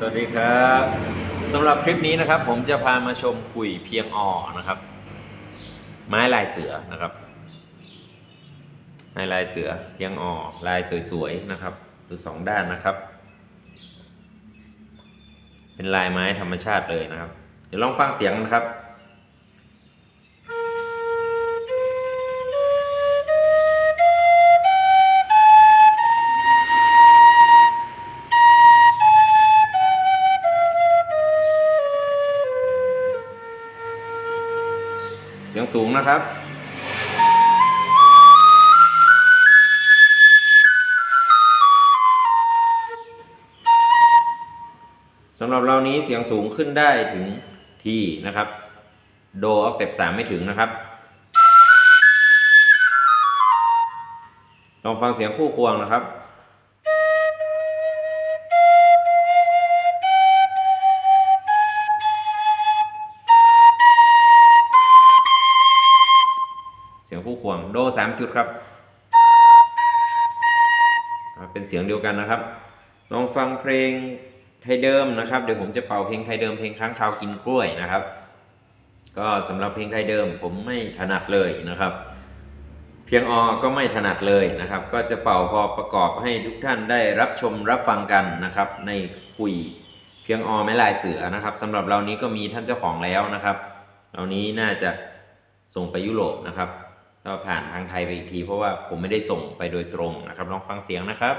สวัสดีครับสำหรับคลิปนี้นะครับ ผมจะพามาชมขุยเพียงออนะครับ ไม้ลายเสือนะครับไม้ลายเสือเพียงออลายสวยๆนะครับดูสองด้านนะครับ เป็นลายไม้ธรรมชาติเลยนะครับ เดี๋ยวลองฟังเสียงนะครับ สียงสูงนะครับสำหรับเรานี้เสียงสูงขึ้นได้ถึงที่นะครับ โดออกเต็ปสามไม่ถึงนะครับ ลองฟังเสียงคู่ควงนะครับ บ่วงโดสามจุดครับ เป็นเสียงเดียวกันนะครับ ลองฟังเพลงไทยเดิมนะครับ เดี๋ยวผมจะเป่าเพลงไทยเดิมเพลงค้างคาวกินกล้วยนะครับ ก็สำหรับเพลงไทยเดิมผมไม่ถนัดเลยนะครับ เพียงออก็ไม่ถนัดเลยนะครับ ก็จะเป่าพอประกอบให้ทุกท่านได้รับชมรับฟังกันนะครับ ในคุยเพียงออไม่ลายเสือนะครับสำหรับเรานี้ก็มีท่านเจ้าของแล้วนะครับเรานี้น่าจะส่งไปยุโรปนะครับ ก็ผ่านทางไทยไปอีกที เพราะว่าผมไม่ได้ส่งไปโดยตรงนะครับลองฟังเสียงนะครับ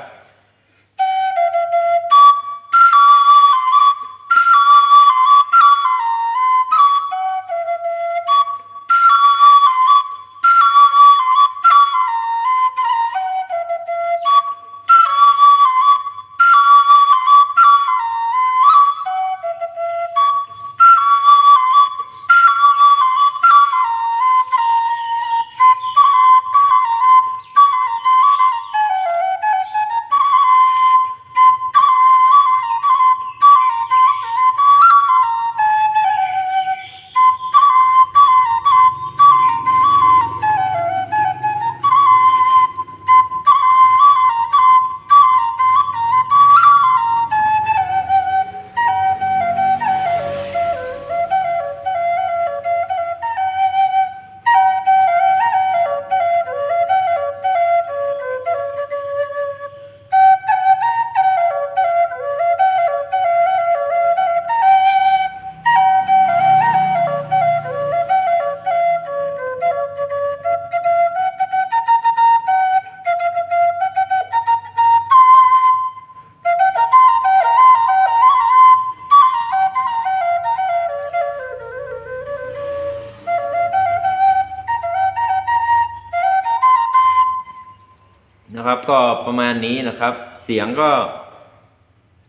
นะครับ ก็ประมาณนี้นะครับ เสียงก็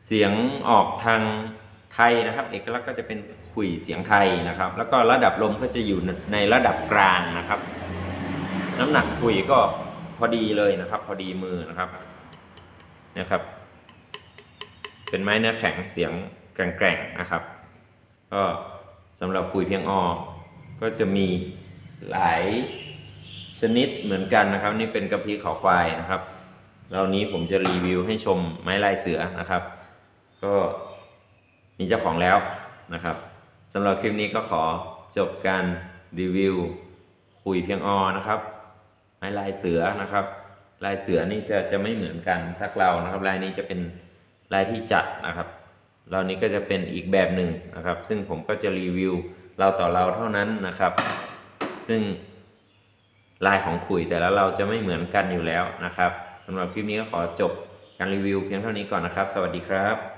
เสียงออกทางไทยนะครับ เอกลักษณ์ก็จะเป็นขุยเสียงไทยนะครับ แล้วก็ระดับลมก็จะอยู่ในระดับกลางนะครับ น้ำหนักขุยก็พอดีเลยนะครับ พอดีมือนะครับนะครับ เป็นไม้เนื้อแข็งเสียงแกร่งๆนะครับ ก็สำหรับขุยเพียงออก็จะมีหลาย ชนิดเหมือนกันนะครับ นี่เป็นกระพี้เขาควายนะครับเหล่านี้ผมจะรีวิวให้ชมไม้ลายเสือนะครับ ก็มีเจ้าของแล้วนะครับสำหรับคลิปนี้ก็ขอจบการรีวิว คุยเพียงออนะครับ ไม้ลายเสือนะครับ ลายเสือนี่จะจะไม่เหมือนกันสักเรานะครับ ลายนี้จะเป็นลายที่จัดนะครับเรานี้ก็จะเป็นอีกแบบหนึ่งนะครับ ซึ่งผมก็จะรีวิวเราต่อเราเท่านั้นนะครับ ซึ่ง ลายของขุยแต่ละเราจะไม่เหมือนกันอยู่แล้วนะครับสำหรับคลิปนี้ก็ขอจบการรีวิวเพียงเท่านี้ก่อนนะครับ สวัสดีครับ